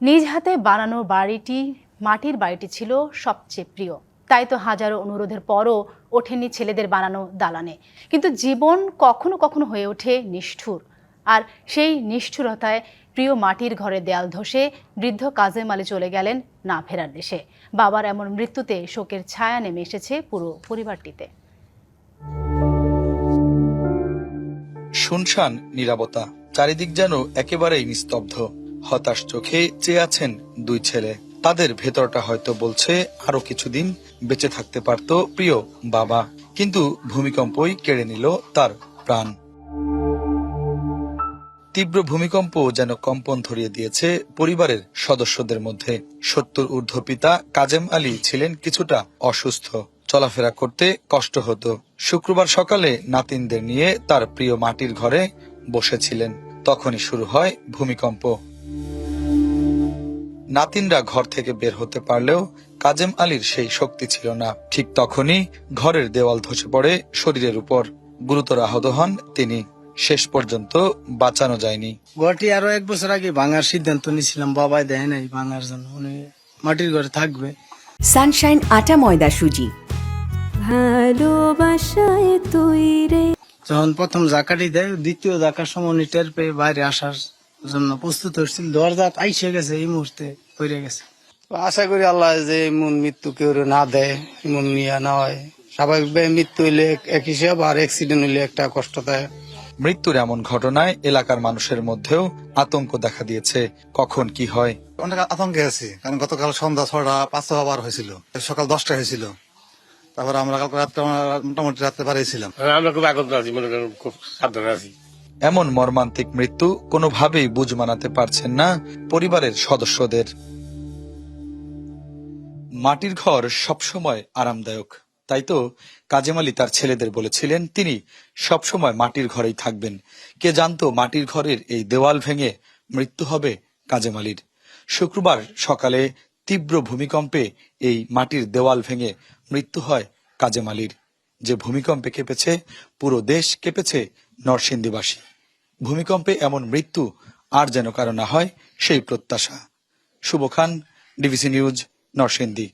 নিজ হাতে বানানো বাড়িটি মাটির বাড়িটি ছিল সবচেয়ে প্রিয়। তাই তো হাজারো অনুরোধের পরও ওঠেনি ছেলেদের বানানো দালানে। কিন্তু জীবন কখনো কখনো হয়ে ওঠে নিষ্ঠুর। আর সেই নিষ্ঠুরতায় প্রিয় মাটির ঘরে দেয়াল ধসে বৃদ্ধ কাজেম আলী চলে গেলেন না ফেরার দেশে। বাবার এমন মৃত্যুতে শোকের ছায়া নেমে এসেছে পুরো পরিবারটিতে। শুনশান, নিরাপত্তা। চারিদিক যেন একেবারেই নিস্তব্ধ। হতাশ চোখে চেয়ে আছেন দুই ছেলে। তাদের ভেতরটা হয়তো বলছে, আরও কিছুদিন বেঁচে থাকতে পারত প্রিয় বাবা। কিন্তু ভূমিকম্পই কেড়ে নিল তার প্রাণ। তীব্র ভূমিকম্প যেন কম্পন ধরিয়ে দিয়েছে পরিবারের সদস্যদের মধ্যে। সত্তর ঊর্ধ্ব পিতা কাজেম আলী ছিলেন কিছুটা অসুস্থ। চলাফেরা করতে কষ্ট হতো। শুক্রবার সকালে নাতিনদের নিয়ে তার প্রিয় মাটির ঘরে বসেছিলেন। তখনই শুরু হয় ভূমিকম্প। নাতিনরা ঘর থেকে বের হতে পারলেও কাজেম আলীর সেই শক্তি ছিল না। ঠিক তখনই ঘরের দেওয়াল ধসে পড়ে শরীরের উপর। গুরুতর আহত হন তিনি। শেষ পর্যন্ত বাঁচানো যায়নি। ঘরটি আরও এক বছর আগে ভাঙার সিদ্ধান্ত নিয়েছিলাম বাবাই দেয় নাই ভাঙার জন্য উনি মাটির ঘরে থাকবে। সানশাইন আটা ময়দা সুজি। ভালোবাসায় তৈরে যখন প্রথম জাকাটি দেয় দ্বিতীয় জাকার সময় উনি টের পেয়ে বাইরে আসার জন্য প্রস্তুত হচ্ছিল দরজা আইসে গেছে এই মুহূর্তে পড়ে গেছে। আশা করি আল্লাহ যে এমন মৃত্যু কেউ না দেয় এমন নিয়ে না হয়। স্বাভাবিকভাবে মৃত্যু হইলে এক হিসাব আর অ্যাক্সিডেন্ট হইলে একটা কষ্ট দেয় মৃত্যুর এমন ঘটনায় এলাকার মানুষের মধ্যেও আতঙ্ক দেখা দিয়েছে। কখন কি হয়? অনেক আতঙ্কে আছি কারণ গতকাল সন্ধ্যা ছটা পাঁচশো আবার হয়েছিল। সকাল দশটা হয়েছিল। তারপর আমরা কালকে রাত্রে মোটামুটি রাত্রে বাড়িয়েছিলাম। আমরা খুব আগত আছি মনে করেন খুব সাবধানে আছি। এমন মর্মান্তিক মৃত্যু কোনোভাবেই বুঝ মানাতে পারছেন না পরিবারের সদস্যদের। মাটির ঘর সবসময় আরামদায়ক। তাই তো কাজেম আলী তার ছেলেদের বলেছিলেন, তিনি সবসময় মাটির ঘরেই থাকবেন। কে জানতো মাটির ঘরের এই দেওয়াল ভেঙে মৃত্যু হবে কাজেম আলীর। শুক্রবার সকালে তীব্র ভূমিকম্পে এই মাটির দেওয়াল ভেঙে মৃত্যু হয় কাজেম আলীর। যে ভূমিকম্পে কেঁপেছে, পুরো দেশ কেঁপেছে নরসিংদীবাসী। ভূমিকম্পে এমন মৃত্যু আর যেন কারও না হয়, সেই প্রত্যাশা। Shuvo Khan DBC news, Narsingdi.